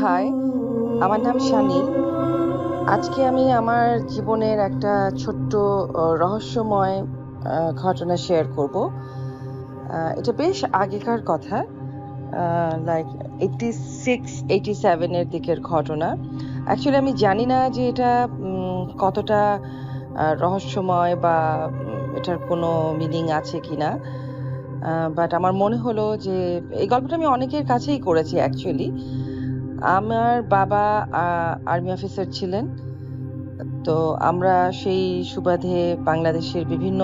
High আমার নাম শানিল আজকে আমি আমার জীবনের একটা ছোট্ট রহস্যময় ঘটনা শেয়ার করব। এটা বেশ আগেকার কথা লাইক এইটি সিক্স এইটি সেভেনের দিকের ঘটনা। অ্যাকচুয়ালি আমি জানি না যে এটা কতটা রহস্যময় বা এটার কোনো মিনিং আছে কিনা। বাট আমার মনে হলো যে এই গল্পটা আমি অনেকের কাছেই করেছি অ্যাকচুয়ালি আমার বাবা আর্মি অফিসার ছিলেন। তো আমরা সেই সুবাদে বাংলাদেশের বিভিন্ন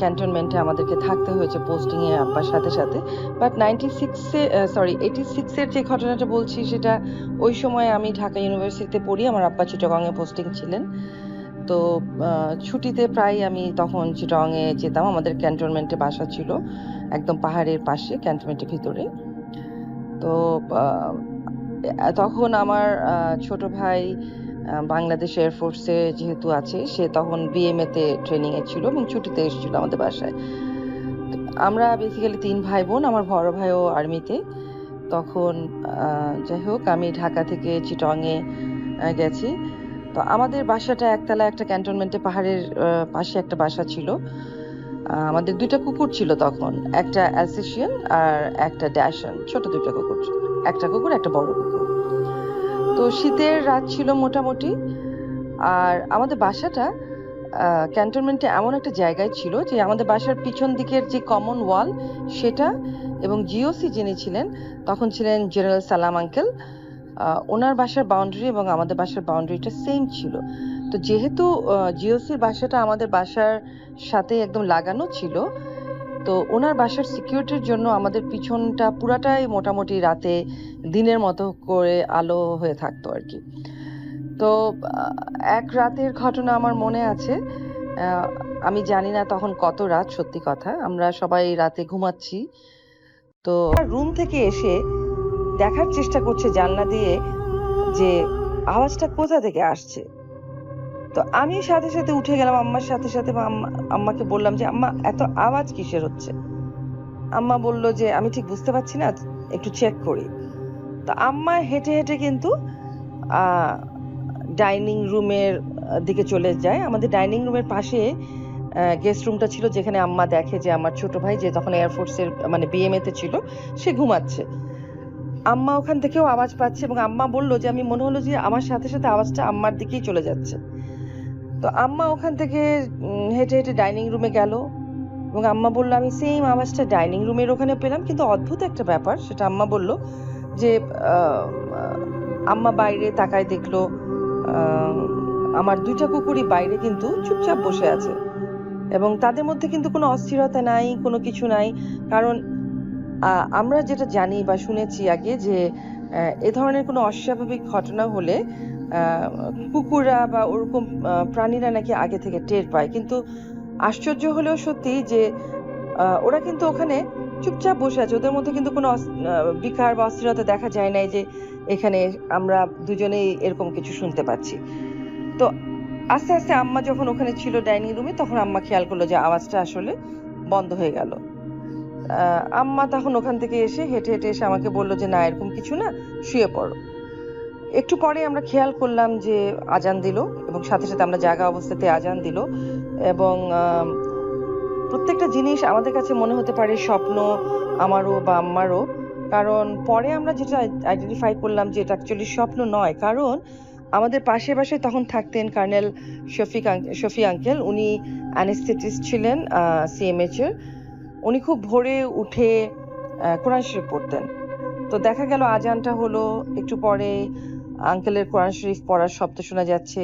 ক্যান্টনমেন্টে আমাদেরকে থাকতে হয়েছে পোস্টিং এ আব্বার সাথে সাথে। বাট নাইনটি সিক্সে সরি এইটি সিক্সের যে ঘটনাটা বলছি সেটা ওই সময় আমি ঢাকা ইউনিভার্সিটিতে পড়ি, আমার আব্বা চিটাগংয়ে পোস্টিং ছিলেন। তো ছুটিতে প্রায় আমি তখন চিটাগংয়ে যেতাম, আমাদের ক্যান্টনমেন্টে বাসা ছিল, একদম পাহাড়ের পাশে ক্যান্টনমেন্টের ভিতরে। তো তখন আমার ছোট ভাই বাংলাদেশ এয়ারফোর্সে যেহেতু আছে, সে তখন বিএমএ তে ট্রেনিং এ ছিল এবং ছুটিতে এসেছিল আমাদের বাসায়। আমরা বেসিক্যালি তিন ভাই বোন আমার বড় ভাইও আর্মিতে তখন যাই হোক, আমি ঢাকা থেকে চিটংয়ে গেছি। তো আমাদের বাসাটা একতলা একটা ক্যান্টনমেন্টে পাহাড়ের পাশে একটা বাসা ছিল। আমাদের দুইটা কুকুর ছিল তখন, একটা অ্যালসেশিয়ান আর একটা ড্যাশন ছোট দুইটা কুকুর। একটা কুকুর, একটা বড় কুকুর। তো শীতের রাত ছিল মোটামুটি, আর আমাদের বাসাটা ক্যান্টনমেন্টে এমন একটা জায়গায় ছিল যে আমাদের বাসার পিছন দিকের যে কমন ওয়াল সেটা এবং জিওসি যিনি ছিলেন, তখন ছিলেন জেনারেল সালাম আঙ্কেল ওনার বাসার বাউন্ডারি এবং আমাদের বাসার বাউন্ডারিটা সেম ছিল। তো যেহেতু জিওসির বাসাটা আমাদের বাসার সাথে একদম লাগানো ছিল, তো ওনার বাসার সিকিউরিটির জন্য আমাদের পিছনটা পুরাটাই মোটামুটি রাতে দিনের মতো করে আলো হয়ে থাকতো আর কি। তো এক রাতের ঘটনা আমার মনে আছে আমি জানি না তখন কত রাত, সত্যি কথা, আমরা সবাই রাতে ঘুমাচ্ছি। তো রুম থেকে এসে দেখার চেষ্টা করছে জানলা দিয়ে যে আওয়াজটা কোথা থেকে আসছে। তো আমি সাথে সাথে উঠে গেলাম, আম্মার সাথে সাথে আম্মা- আম্মাকে বললাম যে, আম্মা, এত আওয়াজ কিসের হচ্ছে? আম্মা বলল যে, আমি ঠিক বুঝতে পারছি না, একটু চেক করি। তো আম্মা হেঁটে হেঁটে কিন্তু ডাইনিং রুমের দিকে চলে যায়। আমাদের ডাইনিং রুমের পাশে গেস্ট রুমটা ছিল যেখানে আম্মা দেখে যে, আমার ছোট ভাই যে, তখন এয়ারফোর্সের মানে বিএমএ তে ছিল, সে ঘুমাচ্ছে। আম্মা ওখান থেকেও আওয়াজ পাচ্ছে এবং আম্মা বলল যে, আমি মনে হলো যে, আমার সাথে সাথে আওয়াজটা আম্মার দিকেই চলে যাচ্ছে। তো আম্মা ওখান থেকে হেঁটে হেঁটে ডাইনিং রুমে গেল। এবং আম্মা বলল, আমি সেম আওয়াজটা ডাইনিং রুমের ওখানে পেলাম, কিন্তু অদ্ভুত একটা ব্যাপার। সেটা আম্মা বলল যে আম্মা বাইরে তাকায় দেখল আমার দুইটা কুকুরই বাইরে কিন্তু চুপচাপ বসে আছে। এবং তাদের মধ্যে কিন্তু কোনো অস্থিরতা নাই, কোনো কিছু নাই। কারণ আমরা যেটা জানি বা শুনেছি আগে যে এ ধরনের কোনো অস্বাভাবিক ঘটনা হলে আহ, কুকুররা বা ওরকম প্রাণীরা নাকি আগে থেকে টের পায়। কিন্তু আশ্চর্য হলেও সত্যি যে ওরা কিন্তু ওখানে চুপচাপ বসে আছে। ওদের মধ্যে কিন্তু কোনো বিকার বা অস্থিরতা দেখা যায় নাই যে এখানে আমরা দুজনেই এরকম কিছু শুনতে পাচ্ছি। তো আস্তে আস্তে আম্মা যখন ওখানে ছিল ডাইনিং রুমে তখন আম্মা খেয়াল করল যে আওয়াজটা আসলে বন্ধ হয়ে গেল। আম্মা তখন ওখান থেকে এসে হেঁটে হেঁটে এসে আমাকে বলল যে না এরকম কিছু না শুয়ে পড়ো। একটু পরে আমরা খেয়াল করলাম যে আজান দিল এবং সাথে সাথে আমরা জাগা অবস্থাতে আজান দিল এবং প্রত্যেকটা জিনিস আমাদের কাছে মনে হতে পারে স্বপ্ন আমারও বা আম্মারও। কারণ পরে আমরা যেটা আইডেন্টিফাই করলাম যে এটা অ্যাকচুয়ালি স্বপ্ন নয়। কারণ আমাদের পাশে পাশে তখন থাকতেন কর্নেল শফিক শফি আঙ্কেল উনি অ্যানেস্থেটিস্ট ছিলেন সিএমএইচ এর। উনি খুব ভোরে উঠে কোরআন শরীফ পড়তেন। তো দেখা গেল আজানটা হলো, একটু পরে আঙ্কেলের কোরআন শরীফ পড়ার শব্দ শোনা যাচ্ছে।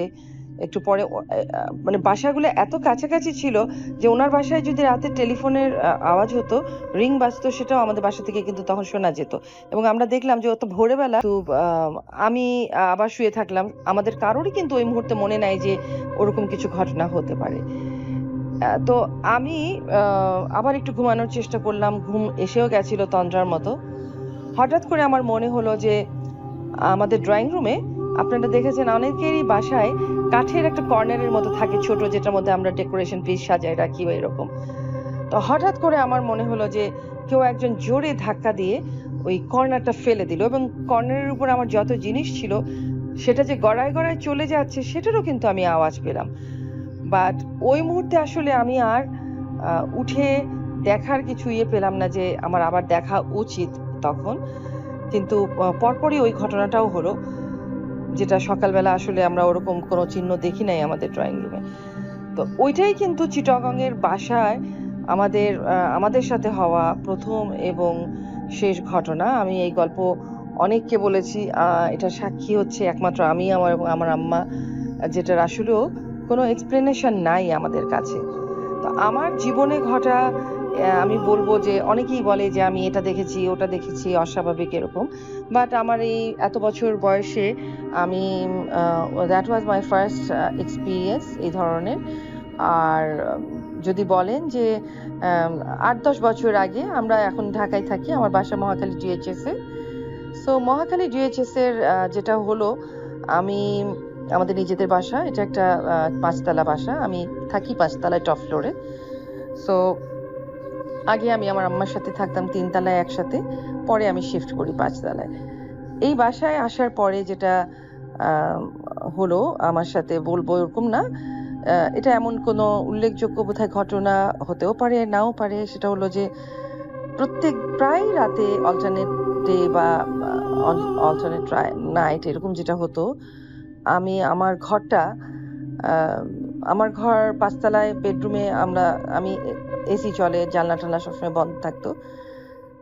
একটু পরে মানে বাসাগুলো এত কাছাকাছি ছিল যে ওনার বাসায় যদি রাতে টেলিফোনের আওয়াজ হতো, রিং বাজতো, সেটাও আমাদের বাসা থেকে কিন্তু তখন শোনা যেত। এবং আমরা দেখলাম যে অত ভোরবেলা তো আমি আবার শুয়ে থাকলাম। আমাদের কারোরই কিন্তু ওই মুহূর্তে মনে নাই যে ওরকম কিছু ঘটনা হতে পারে। তো আমি আবার একটু ঘুমানোর চেষ্টা করলাম। ঘুম এসেও গেছিল তন্দ্রার মতো। হঠাৎ করে আমার মনে হলো যে আমাদের ড্রয়িং রুমে আপনারা দেখেছেন অনেকেরই বাসায় কাঠের একটা কর্নারের মতো থাকে ছোট, যেটার মধ্যে আমরা ডেকোরেশন পিস সাজায় রাখি বা এরকম। তো হঠাৎ করে আমার মনে হলো যে কেউ একজন জোরে ধাক্কা দিয়ে ওই কর্নারটা ফেলে দিল এবং কর্নারের উপর আমার যত জিনিস ছিল, সেটা যে গড়ায় গড়ায় চলে যাচ্ছে, সেটারও কিন্তু আমি আওয়াজ পেলাম। বাট ওই মুহূর্তে আসলে আমি আর উঠে দেখার কিছু ইয়ে পেলাম না যে আমার আবার দেখা উচিত তখন। কিন্তু পরপরই ওই ঘটনাটাও হলো, যেটা সকালবেলা আসলে আমরা ওরকম কোনো চিহ্ন দেখি নাই আমাদের ড্রয়িং রুমে তো ওইটাই কিন্তু চিটাগং এর বাসায় আমাদের আমাদের সাথে হওয়া প্রথম এবং শেষ ঘটনা। আমি এই গল্প অনেককে বলেছি এটা সাক্ষী হচ্ছে একমাত্র আমি, আমার এবং আমার আম্মা, যেটার আসলেও কোনো এক্সপ্লেনেশন নাই আমাদের কাছে। তো আমার জীবনে ঘটা আমি বলব যে অনেকেই বলে যে আমি এটা দেখেছি ওটা দেখেছি অস্বাভাবিক এরকম। বাট আমার এই এত বছর বয়সে আমি that was my first experience এই ধরনের। আর যদি বলেন যে আট দশ বছর আগে আমরা এখন ঢাকায় থাকি আমার বাসা মহাখালী ডিএইচএস এ। সো মহাখালী আহ, যেটা হলো আমি আমাদের নিজেদের বাসা এটা একটা পাঁচতলা বাসা। আমি থাকি পাঁচতলায় টপ ফ্লোরে সো আগে আমি আমার আম্মার সাথে থাকতাম তিনতলায় একসাথে, পরে আমি শিফট করি পাঁচতলায়। এই বাসায় আসার পরে যেটা হলো আমার সাথে বলব এরকম না এটা এমন কোনো উল্লেখযোগ্য বোধহয় ঘটনা হতেও পারে, নাও পারে, সেটা হলো যে প্রত্যেক, প্রায় রাতে অল্টারনেট ডে বা অল্টারনেট নাইট এরকম যেটা হতো, আমি আমার ঘরটা আমার ঘর পাঁচতলায় বেডরুমে আমরা, আমি এসি চলে, জানলা টানলা সবসময় বন্ধ থাকতো।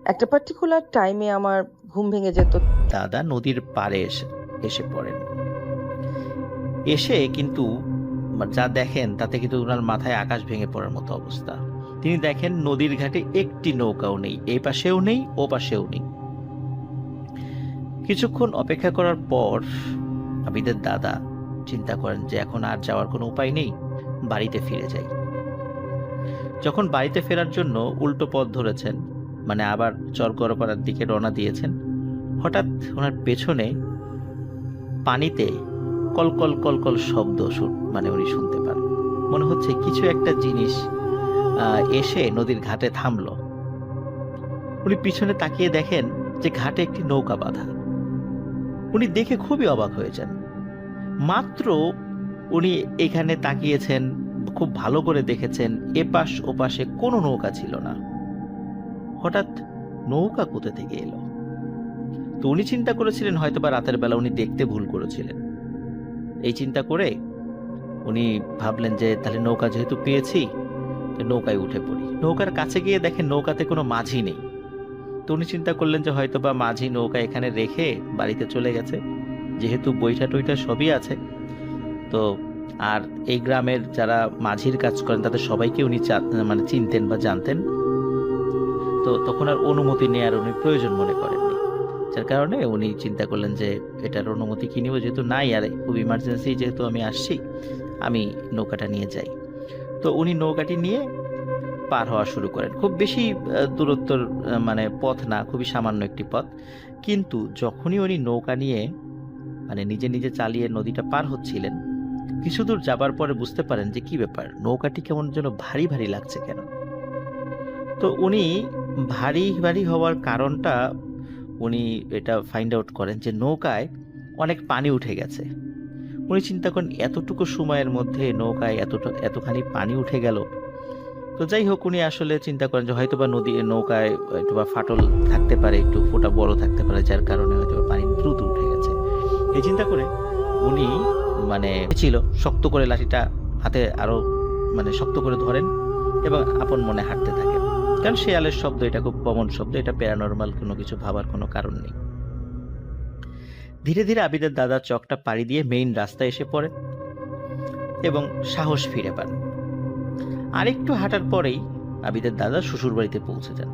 একটা পার্টিকুলার টাইমে আমার ঘুম ভেঙে যেত। দাদা নদীর পাড়ে এসে এসে পড়েন। এসে কিন্তু যা দেখেন, তাতে কিন্তু ওনার মাথায় আকাশ ভেঙে পড়ার মতো অবস্থা। তিনি দেখেন নদীর ঘাটে একটি নৌকাও নেই এই পাশেও নেই, ও পাশেও নেই। কিছুক্ষণ অপেক্ষা করার পর আবিদের দাদা চিন্তা করেন যে এখন আর যাওয়ার কোনো উপায় নেই, বাড়িতে ফিরে যাই। যখন বাড়িতে ফেরার জন্য উল্টো পথ ধরেছেন মানে আবার চরগড়পাড়ার দিকে রওনা দিয়েছেন, হঠাৎ ওনার পেছনে পানিতে কলকল কলকল শব্দ মানে উনি শুনতে পান। মনে হচ্ছে কিছু একটা জিনিস এসে নদীর ঘাটে থামলো। উনি পিছনে তাকিয়ে দেখেন যে ঘাটে একটি নৌকা বাঁধা। উনি দেখে খুবই অবাক হয়ে যান। মাত্র উনি এখানে তাকিয়েছেন খুব ভালো করে দেখেছেন, এপাশ ওপাশে কোনো নৌকা ছিল না। হঠাৎ নৌকা কোথা থেকে এলো? তো উনি চিন্তা করেছিলেন হয়তো বা রাতের বেলা উনি দেখতে ভুল করেছিলেন। এই চিন্তা করে উনি ভাবলেন যে, তাহলে নৌকা যেহেতু পেয়েছি নৌকায় উঠে পড়ি। নৌকার কাছে গিয়ে দেখেন নৌকাতে কোনো মাঝি নেই। তো উনি চিন্তা করলেন যে হয়তো বা মাঝি নৌকা এখানে রেখে বাড়িতে চলে গেছে। যেহেতু বইটা টইটা সবই আছে, তো আর এই গ্রামের যারা মাঝির কাজ করেন, তাদের সবাইকে উনি মানে চিনতেন বা জানতেন। তো তখন আর অনুমতি নেওয়ার উনি প্রয়োজন মনে করেননি। যার কারণে উনি চিন্তা করলেন যে এটার অনুমতি কি নিব? যেহেতু নাই আর খুব ইমার্জেন্সি যেহেতু আমি আসছি, আমি নৌকাটা নিয়ে যাই। তো উনি নৌকাটি নিয়ে পার হওয়া শুরু করেন। খুব বেশি দূরত্বর মানে পথ না, খুবই সামান্য একটি পথ। কিন্তু যখনই উনি নৌকা নিয়ে মানে নিজে নিজে চালিয়ে নদীটা পার হচ্ছিলেন কিছু দূর যাবার পরে বুঝতে পারেন যে কি ব্যাপার, নৌকাটি কেমন যেন ভারী ভারী লাগছে কেন। তো উনি ভারী ভারী হওয়ার কারণটা উনি এটা ফাইন্ড আউট করেন যে নৌকায় অনেক পানি উঠে গেছে। উনি চিন্তা করেন এতটুকু সময়ের মধ্যে নৌকায় এতটা, এতখানি পানি উঠে গেল। তো যাই হোক, উনি আসলে চিন্তা করেন যে হয়তোবা নদী, নৌকায় একটু বা ফাটল থাকতে পারে, একটু ফোঁটা বড় থাকতে পারে, যার কারণে হয়তো পানি দ্রুত উঠে গেছে। এই চিন্তা করে উনি মানে ছিল, শক্ত করে লাঠিটা হাতে আরও মানে শক্ত করে ধরেন এবং আপন মনে হাঁটতে থাকেন কারণ শেয়ালের শব্দ এটা খুব কমন শব্দ, এটা প্যারানর্মাল কোনো কিছু ভাবার কোনো কারণ নেই। ধীরে ধীরে আবিদের দাদা চকটা পাড়ি দিয়ে মেইন রাস্তায় এসে পড়ে এবং সাহস ফিরে পান। আরেকটু হাঁটার পরেই আবিদের দাদা শ্বশুর বাড়িতে পৌঁছে যান।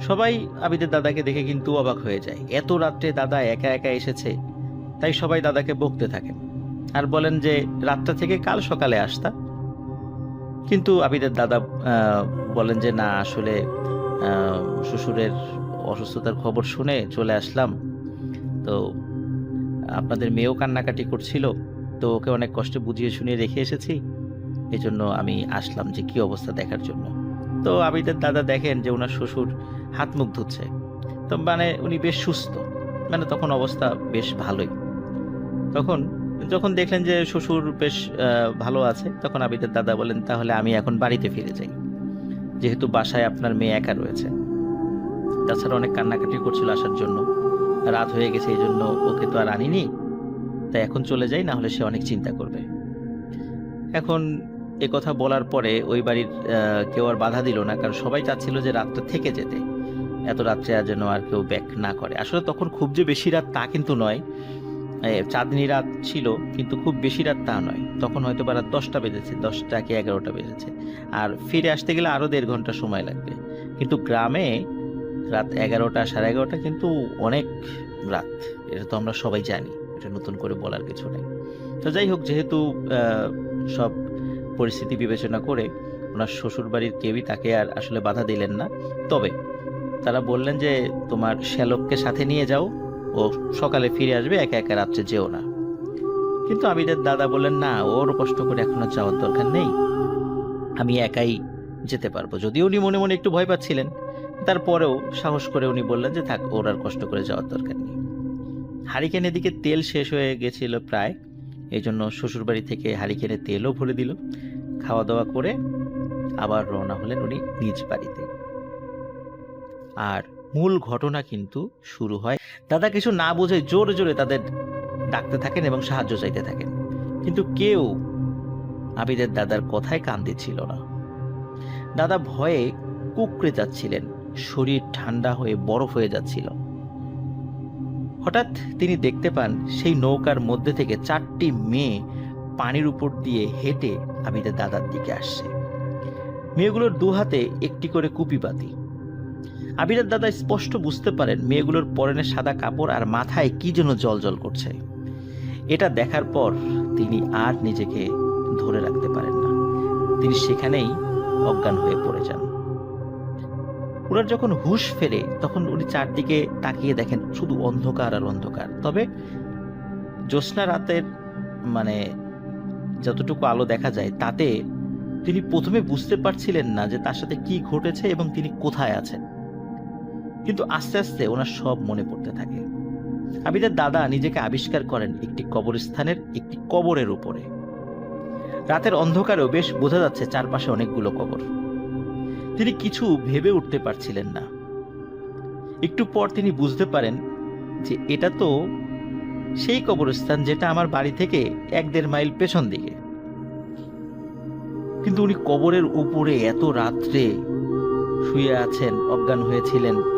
সবাই আবিদের দাদাকে দেখে কিন্তু অবাক হয়ে যায়। এত রাত্রে দাদা একা একা এসেছে তাই সবাই দাদাকে বকতে থাকেন আর বলেন যে, রাতটা থেকে কাল সকালে আসতা। কিন্তু আবিদের দাদা বলেন যে, না, আসলে শ্বশুরের অসুস্থতার খবর শুনে চলে আসলাম। তো আপনাদের মেয়েও কান্নাকাটি করছিল, তো ওকে অনেক কষ্টে বুঝিয়ে শুনিয়ে রেখে এসেছি। এই জন্য আমি আসলাম যে, কি অবস্থা দেখার জন্য? তো আবিদের দাদা দেখেন যে, ওনার শ্বশুর হাত মুখ ধুচ্ছে। তো মানে উনি বেশ সুস্থ। মানে তখন অবস্থা বেশ ভালোই। তখন, যখন দেখলেন যে শ্বশুর বেশ ভালো আছে, তখন আবিদের দাদা বলেন তাহলে আমি এখন বাড়িতে ফিরে যাই। যেহেতু বাসায় আপনার মেয়ে একা রয়েছে। তাছাড়া অনেক কান্নাকাটি করছিল আসার জন্য। রাত হয়ে গেছে, এই জন্য ওকে তো আর আনিনি। তাই এখন চলে যাই, না হলে সে অনেক চিন্তা করবে। এখন এ কথা বলার পরে ওই বাড়ির কেউ আর বাধা দিল না, কারণ সবাই চাচ্ছিল যে রাতটা থেকে যেতে। এত রাত্রে আর যেন আর কেউ ব্যাক না করে। আসলে তখন খুব যে বেশি রাত তা কিন্তু নয়। চাঁদনি রাত ছিল, কিন্তু খুব বেশি রাত তা নয়। তখন হয়তো বা রাত দশটা বেজেছে, দশটা কি এগারোটা বেজেছে। আর ফিরে আসতে গেলে আরও দেড় ঘণ্টা সময় লাগবে। কিন্তু গ্রামে রাত এগারোটা, সাড়ে এগারোটা কিন্তু অনেক রাত। এটা তো আমরা সবাই জানি, এটা নতুন করে বলার কিছু নেই। তো যাই হোক, যেহেতু সব পরিস্থিতি বিবেচনা করে ওনার শ্বশুর বাড়ির কেউই তাকে আর আসলে বাধা দিলেন না। তবে তারা বললেন যে, তোমার শ্যালককে সাথে নিয়ে যাও ও সকালে ফিরে আসবে, একা একা রাত্রে যেও না। কিন্তু আবিদের দাদা বললেন, না, ওর কষ্ট করে এখন যাওয়ার দরকার নেই। আমি একাই যেতে পারব। যদিও উনি মনে মনে একটু ভয় পাচ্ছিলেন, তারপরেও সাহস করে উনি বললেন যে, থাক, ওর আর কষ্ট করে যাওয়ার দরকার নেই। হারিকেন এদিকে তেল শেষ হয়ে গেছিল প্রায় এই জন্য শ্বশুরবাড়ি থেকে হারিকেনে তেলও ভরে দিল। খাওয়া দাওয়া করে আবার রওনা হলেন উনি নিজ বাড়িতে। আর মূল ঘটনা কিন্তু শুরু হয়। দাদা কিছু না বুঝে জোরে জোরে তাদের ডাকতে থাকেন এবং সাহায্য চাইতে থাকেন। কিন্তু কেউ আবিদের দাদার কথায় কান দিচ্ছিল না। দাদা ভয়ে কুকড়ে যাচ্ছিলেন, শরীর ঠান্ডা হয়ে বরফ হয়ে যাচ্ছিল। হঠাৎ তিনি দেখতে পান সেই নৌকার মধ্যে থেকে চারটি মেয়ে পানির উপর দিয়ে হেঁটে আবিদের দাদার দিকে আসছে। মেয়েগুলোর দু হাতে একটি করে কুপি বাতি আবিরের দাদা স্পষ্ট বুঝতে পারেন মেয়েগুলোর পরনে সাদা কাপড় আর মাথায় কি যেন জল করছে। এটা দেখার পর তিনি আর নিজেকে ধরে রাখতে পারেন না। তিনি সেখানেই অজ্ঞান হয়ে পড়ে যান। ওনার যখন হুঁশ ফেরে, তখন উনি চারদিকে তাকিয়ে দেখেন শুধু অন্ধকার আর অন্ধকার। তবে জ্যোৎস্না রাতের মানে যতটুকু আলো দেখা যায়, তাতে তিনি প্রথমে বুঝতে পারছিলেন না যে তার সাথে কি ঘটেছে এবং তিনি কোথায় আছেন। কিন্তু আস্তে আস্তে ওনার সব মনে পড়তে থাকে। আবিদের দাদা নিজেকে আবিষ্কার করেন একটি কবরস্থানের একটি কবরের উপরে। রাতের অন্ধকারেও বেশ বোঝা যাচ্ছে চারপাশে অনেকগুলো কবর। তিনি কিছু ভেবে উঠতে পারছিলেন না। একটু পর তিনি বুঝতে পারেন যে এটা তো সেই কবরস্থান যেটা আমার বাড়ি থেকে এক দেড় মাইল পেছন দিকে। কিন্তু উনি কবরের উপরে এত রাত্রে শুয়ে আছেন, অজ্ঞান হয়েছিলেন।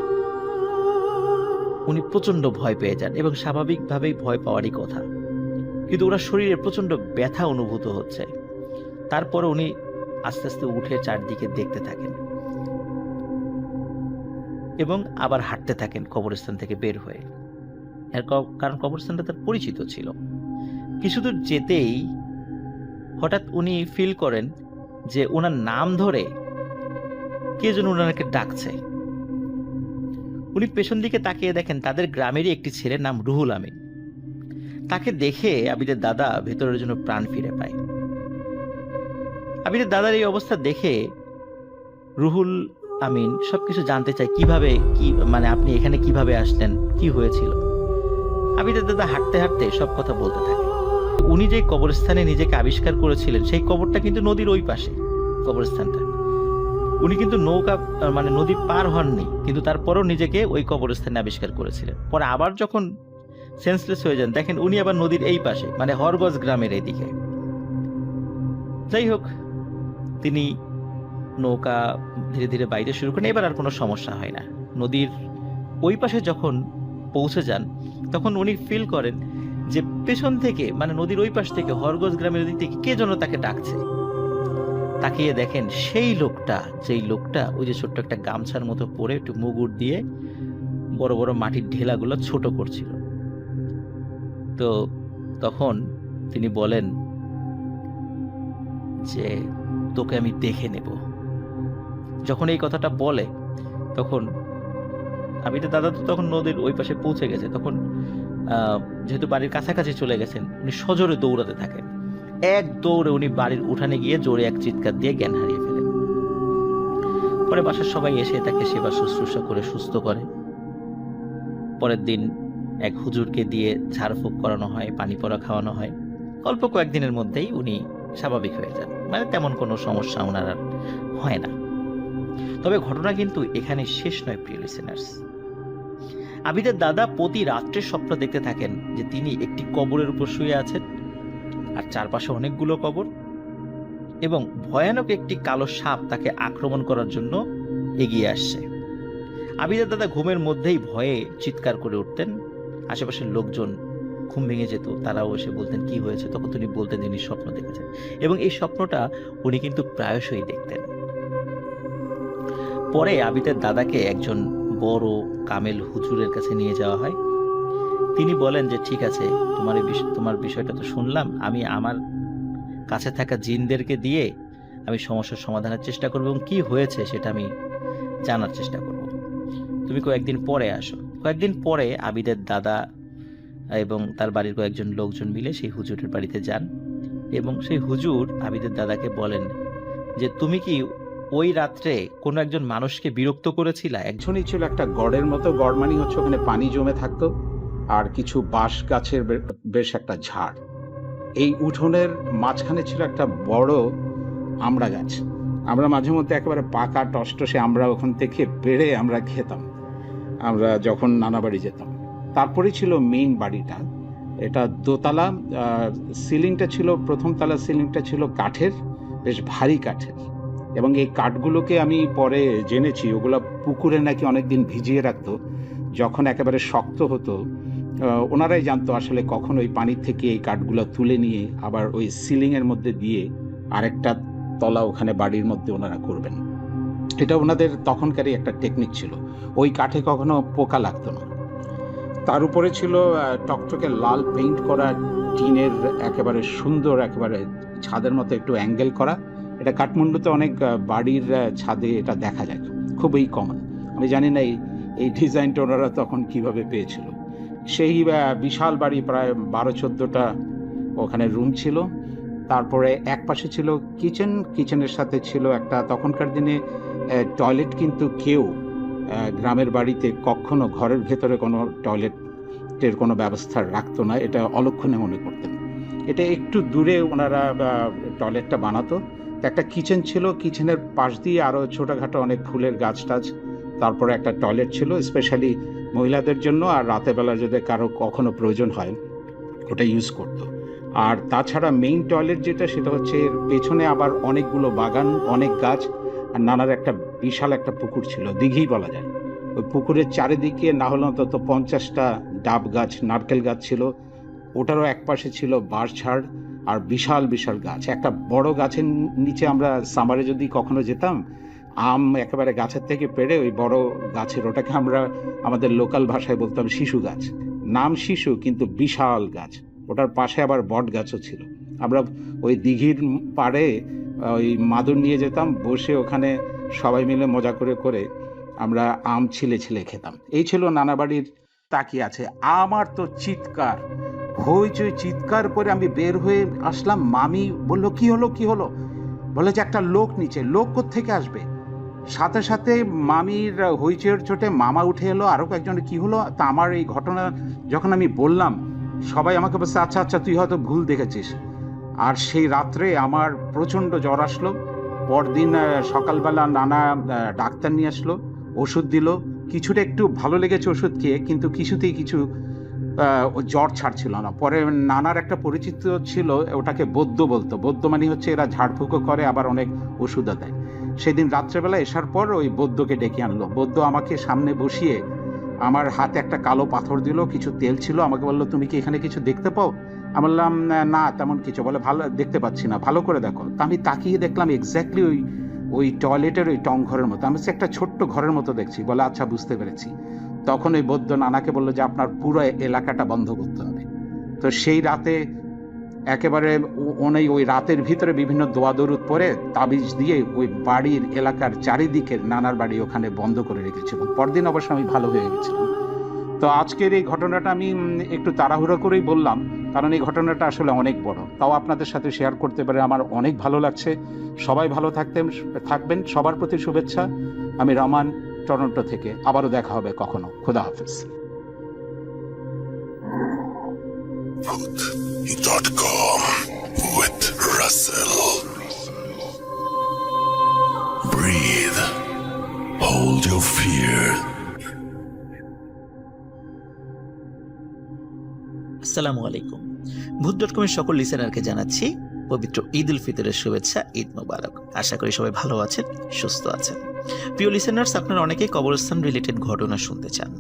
উনি প্রচণ্ড ভয় পেয়ে যান এবং স্বাভাবিকভাবেই ভয় পাওয়ারই কথা। কিন্তু ওনার শরীরে প্রচণ্ড ব্যথা অনুভূত হচ্ছে। তারপরে উনি আস্তে আস্তে উঠে চারদিকে দেখতে থাকেন এবং আবার হাঁটতে থাকেন কবরস্থান থেকে বের হয়ে। এর কারণ কবরস্থানটা তার পরিচিত ছিল। কিছুদূর যেতেই হঠাৎ উনি ফিল করেন যে ওনার নাম ধরে কে যেন ওনাকে ডাকছে। উনি পেছন দিকে তাকিয়ে দেখেন তাদের গ্রামেরই একটি ছেলের নাম রুহুল আমিন। তাকে দেখে আবিদের দাদা ভেতরের জন্য প্রাণ ফিরে পায়। আবিদের দাদার এই অবস্থা দেখে রুহুল আমিন সবকিছু জানতে চায়, কীভাবে, কি মানে আপনি এখানে কীভাবে আসলেন, কি হয়েছিল? আবিদের দাদা হাঁটতে হাঁটতে সব কথা বলতে থাকে। উনি যে কবরস্থানে নিজেকে আবিষ্কার করেছিলেন, সেই কবরটা কিন্তু নদীর ওই পাশে, কবরস্থানটা। উনি কিন্তু নৌকা মানে নদী পার হননি, কিন্তু তারপরেও নিজেকে ওই কবরস্থানে আবিষ্কার করেছিলেন। পরে আবার যখন সেন্সলেস হয়ে যান, দেখেন উনি আবার নদীর এই পাশে মানে হরগজ গ্রামের এইদিকে। যাই হোক, তিনি নৌকা ধীরে ধীরে বাইরে শুরু করেন, এবার আর কোনো সমস্যা হয় না। নদীর ওই পাশে যখন পৌঁছে যান, তখন উনি ফিল করেন যে পেছন থেকে মানে নদীর ওই পাশ থেকে, হরগজ গ্রামের দিক থেকে কে যেন তাকে ডাকছে। তাকিয়ে দেখেন সেই লোকটা, যেই লোকটা ওই যে ছোট্ট একটা গামছার মতো পরে একটু মুগুর দিয়ে বড় বড় মাটির ঢেলাগুলো ছোট করছিল। তো তখন তিনি বলেন, যে তোকে আমি দেখে নেব। যখন এই কথাটা বলে, তখন, আমি তো দাদা তো তখন নদীর ওই পাশে পৌঁছে গেছে। তখন যেহেতু বাড়ির কাছাকাছি চলে গেছেন, উনি সজোরে দৌড়াতে থাকেন। এক দৌড়ে উনি বাড়ির উঠানে গিয়ে জোরে এক চিৎকার দিয়ে জ্ঞান হারিয়ে ফেলেন। পরে বাসার সবাই এসে তাকে সেবা শুশ্রূষা করে সুস্থ করে। পরের দিন এক হুজুরকে দিয়ে ঝাড়ফুঁক করানো হয়, পানি পড়া খাওয়ানো হয়। অল্প কয়েকদিনের মধ্যেই উনি স্বাভাবিক হয়ে যান। মানে তেমন কোনো সমস্যা ওনার আর হয় না। তবে ঘটনা কিন্তু এখানে শেষ নয়, প্রিয় লিসেনার্স আবিদের দাদা প্রতি রাত্রে স্বপ্ন দেখতে থাকেন যে তিনি একটি কবরের উপর শুয়ে আছেন। আর চারপাশে অনেকগুলো কবর এবং ভয়ানক একটি কালো সাপ তাকে আক্রমণ করার জন্য এগিয়ে আসছে। আবিদের দাদা ঘুমের মধ্যেই ভয়ে চিৎকার করে উঠতেন। আশেপাশের লোকজন ঘুম ভেঙে যেত, তারাও এসে বলতেন, কি হয়েছে? তখন তিনি বলতেন তিনি স্বপ্ন দেখেছেন। এবং এই স্বপ্নটা উনি কিন্তু প্রায়শই দেখতেন। পরে আবিদের দাদাকে একজন বড় কামেল হুজুরের কাছে নিয়ে যাওয়া হয়। তিনি বলেন যে, ঠিক আছে, তোমার এই তোমার বিষয়টা তো শুনলাম। আমি আমার কাছে থাকা জিনদেরকে দিয়ে আমি সমস্যার সমাধানের চেষ্টা করব এবং কি হয়েছে সেটা আমি জানার চেষ্টা করব। তুমি কয়েকদিন পরে আসো। কয়েকদিন পরে আবিদের দাদা এবং তার বাড়ির কয়েকজন লোকজন মিলে সেই হুজুরের বাড়িতে যান এবং সেই হুজুর আবিদের দাদাকে বলেন যে, তুমি কি ওই রাত্রে কোনো একজন মানুষকে বিরক্ত করেছিলা? একজনই ছিল একটা গড়ের মতো গড় মানে হচ্ছে ওখানে পানি জমে থাকতো। আর কিছু বাঁশ গাছের বেশ একটা ঝাড়। এই উঠোনের মাঝখানে ছিল একটা বড় আমড়া গাছ। আমরা মাঝে মধ্যে একেবারে পাকা টসটসে আমরা ওখান থেকে পেড়ে আমরা খেতাম। আমরা যখন নানা বাড়ি যেতাম। তারপরে ছিল মেইন বাড়িটা। এটা দোতলা সিলিংটা ছিল, প্রথম তলা সিলিংটা ছিল কাঠের, বেশ ভারী কাঠের। এবং এই কাঠগুলোকে আমি পরে জেনেছি, ওগুলো পুকুরে নাকি অনেকদিন ভিজিয়ে রাখতো, যখন একেবারে শক্ত হতো ওনারাই জানতো আসলে কখন ওই পানির থেকে এই কাঠগুলো তুলে নিয়ে আবার ওই সিলিংয়ের মধ্যে দিয়ে আরেকটা তলা ওখানে বাড়ির মধ্যে ওনারা করবেন। এটা ওনাদের তখনকারই একটা টেকনিক ছিল। ওই কাঠে কখনো পোকা লাগতো না। তার উপরে ছিল টকটকে লাল পেইন্ট করা, টিনের একেবারে সুন্দর, একেবারে ছাদের মতো একটু অ্যাঙ্গেল করা। এটা কাঠমান্ডুতে অনেক বাড়ির ছাদে এটা দেখা যায়। খুবই কমন আমি জানি না এই ডিজাইনটা ওনারা তখন কীভাবে পেয়েছিল। সেই বিশাল বাড়ি প্রায় বারো চোদ্দোটা ওখানে রুম ছিল। তারপরে এক পাশে ছিল কিচেন কিচেনের সাথে ছিল একটা তখনকার দিনে টয়লেট কিন্তু কেউ গ্রামের বাড়িতে কখনো ঘরের ভেতরে কোনো টয়লেটের কোনো ব্যবস্থা রাখতো না। এটা অলক্ষণে মনে করতেন। এটা একটু দূরে ওনারা টয়লেটটা বানাতো। একটা কিচেন ছিল কিচেনের পাশ দিয়ে আরও ছোটোখাটো অনেক ফুলের গাছ টাছ তারপরে একটা টয়লেট ছিল স্পেশালি মহিলাদের জন্য আর রাতের বেলা যদি কারও কখনো প্রয়োজন হয়, ওটা ইউজ করতো। আর তাছাড়া মেইন টয়লেট যেটা, সেটা হচ্ছে এর পেছনে আবার অনেকগুলো বাগান, অনেক গাছ, আর নানার একটা বিশাল একটা পুকুর ছিল দিঘি বলা যায়। ওই পুকুরের চারিদিকে না হলে অন্তত পঞ্চাশটা ডাব গাছ, নারকেল গাছ ছিল, ওটারও এক পাশে ছিল বাঁশঝাড় আর বিশাল বিশাল গাছ। একটা বড় গাছের নিচে আমরা সামারে যদি কখনো যেতাম আম একেবারে গাছের থেকে পেড়ে ওই বড় গাছের ওটাকে আমরা আমাদের লোকাল ভাষায় বলতাম শিশু গাছ। নাম শিশু, কিন্তু বিশাল গাছ। ওটার পাশে আবার বট গাছও ছিল। আমরা ওই দিঘির পাড়ে ওই মাদুর নিয়ে যেতাম, বসে ওখানে সবাই মিলে মজা করে করে আমরা আম ছিলে ছিলে খেতাম। এই ছিল নানা বাড়ির তাকিয়ে আছে। আমার তো চিৎকার, হইচই চিৎকার করে আমি বের হয়ে আসলাম। মামি বলল, কি হলো কি হলো? বলে যে একটা লোক নিচে। লোক থেকে আসবে? সাথে সাথে মামির হইচইয়ের চোটে মামা উঠে এলো আরও কয়েকজন, কি হলো? তা আমার এই ঘটনা যখন আমি বললাম, সবাই আমাকে বলছে আচ্ছা আচ্ছা তুই হয়তো ভুল দেখেছিস। আর সেই রাত্রে আমার প্রচণ্ড জ্বর আসলো। পরদিন সকালবেলা নানা ডাক্তার নিয়ে আসলো, ওষুধ দিল। কিছুটা একটু ভালো লেগেছে ওষুধ খেয়ে, কিন্তু কিছুতেই কিছু জ্বর ছাড়ছিল না। পরে নানার একটা পরিচিত ছিল, ওটাকে বৌদ্ধ বলতো। বৌদ্ধ মানে হচ্ছে এরা ঝাড়ফুঁকো করে, আবার অনেক ওষুধও দেয়। সেদিন রাত্রেবেলা এসার পর ওই বৌদ্ধকে ডেকে আনলো। বৌদ্ধ আমাকে সামনে বসিয়ে আমার হাতে একটা কালো পাথর দিল, কিছু তেল ছিল, আমাকে বলল, তুমি কি এখানে কিছু দেখতে পাও? আমি বললাম, না তেমন কিছু। বলে, ভালো, দেখতে পাচ্ছি না, ভালো করে দেখো। তা আমি তাকিয়ে দেখলাম এক্স্যাক্টলি ওই ওই টয়লেটের ওই টং ঘরের মতো। আমি একটা ছোট্ট ঘরের মতো দেখছি। বলে আচ্ছা বুঝতে পেরেছি। তখন ওই বৌদ্ধ নানাকে বলল যে, আপনার পুরো এলাকাটা বন্ধ করতে হবে। তো সেই রাতে একেবারে উনি ওই রাতের ভিতরে বিভিন্ন দোয়া দরুদ পরে তাবিজ দিয়ে ওই বাড়ির এলাকার চারিদিকে নানার বাড়ি ওখানে বন্ধ করে রেখেছিল। পরদিন অবশ্য আমি ভালো হয়ে গেছিলাম। তো আজকের এই ঘটনাটা আমি একটু তাড়াহুড়ো করেই বললাম, কারণ এই ঘটনাটা আসলে অনেক বড়। তাও আপনাদের সাথে শেয়ার করতে পারে আমার অনেক ভালো লাগছে। সবাই ভালো থাকতেন, থাকবেন, সবার প্রতি শুভেচ্ছা। আমি রমান, টরন্টো থেকে আবারও দেখা হবে কখনো। খোদা হাফেজ। Booth.com with Russell. Breathe. Hold your fear. আসসালামু আলাইকুম ভূত ডট কমের সকল লিসেনারকে জানাচ্ছি পবিত্র ঈদ উল ফিতরের শুভেচ্ছা, ঈদ মোবারক আশা করি সবাই ভালো আছেন, সুস্থ আছেন প্রিয় লিসেনার্স আপনারা অনেকেই কবরস্থান রিলেটেড ঘটনা শুনতে চান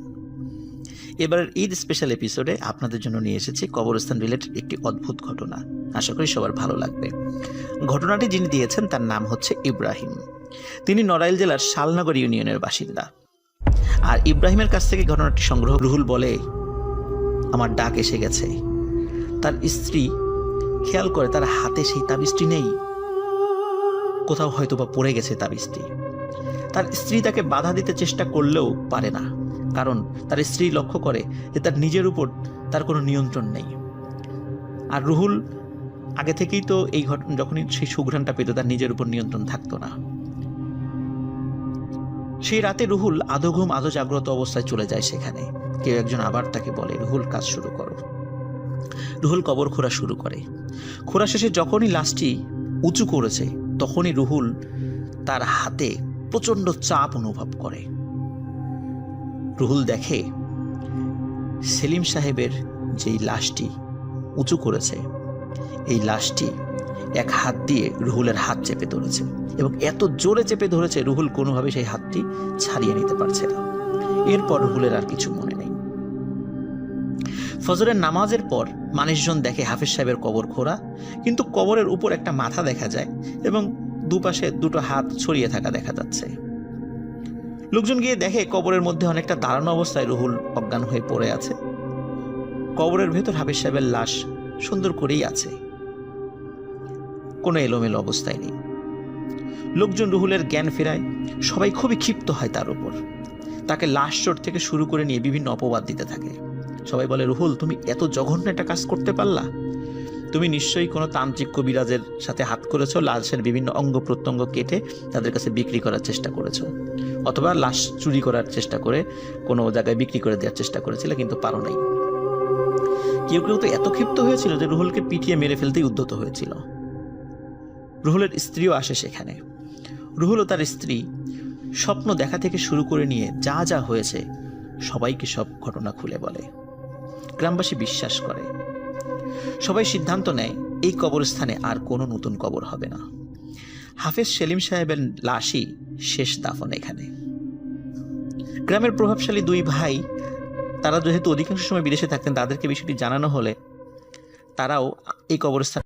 এবারের ঈদ স্পেশাল এপিসোডে আপনাদের জন্য নিয়ে এসেছি কবরস্থান রিলেটেড একটি অদ্ভুত ঘটনা। আশা করি সবার ভালো লাগবে। ঘটনাটি যিনি দিয়েছেন তার নাম হচ্ছে ইব্রাহিম। তিনি নড়াইল জেলার শালনগর ইউনিয়নের বাসিন্দা। আর ইব্রাহিমের কাছ থেকে ঘটনাটি সংগ্রহ রুহুল বলে, আমার ডাক এসে গেছে। তার স্ত্রী খেয়াল করে তার হাতে সেই তাবিজটি নেই। কোথাও হয়তো বা পড়ে গেছে তাবিজটি। তার স্ত্রী তাকে বাধা দিতে চেষ্টা করলেও পারে না। কারণ তার স্ত্রী লক্ষ্য করে যে তার নিজের উপর তার কোনো নিয়ন্ত্রণ নেই। আর রুহুল আগে থেকেই তো এই ঘটনা যখনই সেই সুঘ্রাণটা পেত, তার নিজের উপর নিয়ন্ত্রণ থাকতো না। সেই রাতে রুহুল আধো ঘুম আধো জাগ্রত অবস্থায় চলে যায় সেখানে। কেউ একজন আবার তাকে বলে, রুহুল, কাজ শুরু করো। রুহুল কবর খোঁড়া শুরু করে। খোঁড়া শেষে যখনই লাশটি উঁচু করেছে, তখনই রুহুল তার হাতে প্রচণ্ড চাপ অনুভব করে। রুহুল দেখে সেলিম সাহেবের যেই লাশটি উঁচু করেছে, এই লাশটি এক হাত দিয়ে রুহুলের হাত চেপে ধরেছে এবং এত জোরে চেপে ধরেছে রুহুল কোনোভাবে সেই হাতটি ছাড়িয়ে নিতে পারছে না। এরপর রুহুলের আর কিছু মনে নেই। ফজরের নামাজের পর মানুষজন দেখে হাফিজ সাহেবের কবর খোঁড়া কিন্তু কবরের উপর একটা মাথা দেখা যায় এবং দুপাশে দুটো হাত ছড়িয়ে থাকা দেখা যাচ্ছে। লোকজন গিয়ে দেখে কবরের মধ্যে অনেকটা দাঁড়ানো অবস্থায় রুহুল অজ্ঞান হয়ে পড়ে আছে। কবরের ভেতর হাফিজ সাহেবের লাশ সুন্দর করেই আছে। কোনো এলোমেলো অবস্থায় নেই। লোকজন রুহুলের জ্ঞান ফেরায়, সবাই খুবই ক্ষিপ্ত হয় তার উপর। তাকে লাশ চোট থেকে শুরু করে নিয়ে বিভিন্ন অপবাদ দিতে থাকে। সবাই বলে, রুহুল, তুমি এত জঘন্য একটা কাজ করতে পারলা? তুমি নিশ্চয়ই কোনো তান্ত্রিক কবিরাজের সাথে হাত করেছ লাশের বিভিন্ন অঙ্গ প্রত্যঙ্গ কেটে তাদের কাছে বিক্রি করার চেষ্টা করেছ, অথবা লাশ চুরি করার চেষ্টা করে, কোনো জায়গায় বিক্রি করে দেওয়ার চেষ্টা করেছিলে, কিন্তু পারো নাই। কেউ কেউ তো এত ক্ষিপ্ত হয়েছিল যে রুহুলকে পিটিয়ে মেরে ফেলতেই উদ্যত হয়েছিল। রুহুলের স্ত্রীও আসে সেখানে। রুহুল ও তার স্ত্রী স্বপ্ন দেখা থেকে শুরু করে নিয়ে যা যা হয়েছে, সবাইকে সব ঘটনা খুলে বলে। গ্রামবাসী বিশ্বাস করে। সবাই সিদ্ধান্ত নেয়, এই কবরস্থানে আর কোনো নতুন কবর হবে না। হাফেজ সেলিম সাহেবের লাশই শেষ দাফন এখানে। গ্রামের প্রভাবশালী দুই ভাই, তারা যেহেতু অধিকাংশ সময় বিদেশে থাকতেন, তাদেরকে বিষয়টি জানানো হলে তারাও এই কবরস্থান